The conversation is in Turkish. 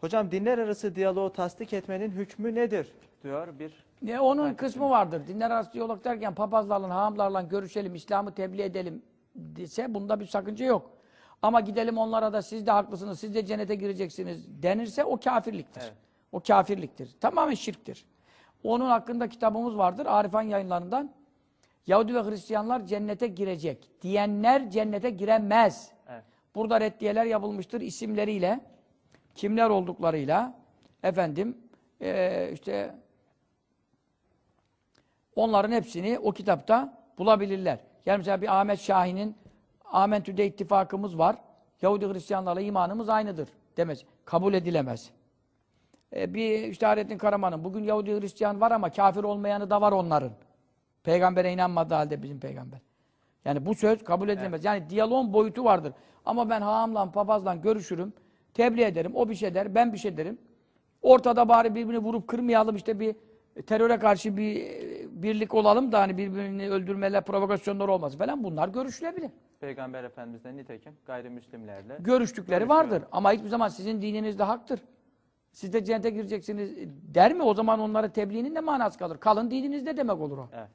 Hocam dinler arası diyaloğu tasdik etmenin hükmü nedir? diyor bir. Ne onun Takip kısmı vardır. Dinler arası diyalog derken papazlarla, hahamlarla görüşelim, İslam'ı tebliğ edelim dese bunda bir sakınca yok. Ama gidelim onlara da siz de haklısınız, siz de cennete gireceksiniz denirse o kafirliktir. Evet. O kafirliktir. Tamamen şirktir. Onun hakkında kitabımız vardır Arifan yayınlarından. Yahudi ve Hristiyanlar cennete girecek. Diyenler cennete giremez. Evet. Burada reddiyeler yapılmıştır isimleriyle, kimler olduklarıyla, efendim, eee, işte onların hepsini o kitapta bulabilirler. Yani mesela bir Ahmet Şahin'in Amentü'de ittifakımız var. Yahudi Hristiyanlarla imanımız aynıdır demez. Kabul edilemez. E, bir işte Hayrettin Karaman'ın bugün Yahudi Hristiyan var ama kafir olmayanı da var onların. Peygambere inanmadığı halde bizim peygamber. Yani bu söz kabul edilemez. Yani diyaloğun boyutu vardır. Ama ben haamla, papazla görüşürüm, tebliğ ederim, o bir şey der, ben bir şey derim. Ortada bari birbirini vurup kırmayalım işte bir teröre karşı bir birlik olalım da hani birbirini öldürmeler, provokasyonlar olmasın falan bunlar görüşülebilir. Peygamber Efendimiz de nitekim gayrimüslimlerle Görüştükleri vardır ama hiçbir zaman sizin dininiz de haktır. Siz de cennete gireceksiniz der mi? O zaman onlara tebliğinin ne manası kalır? Kalın dininizde demek olur o. Evet.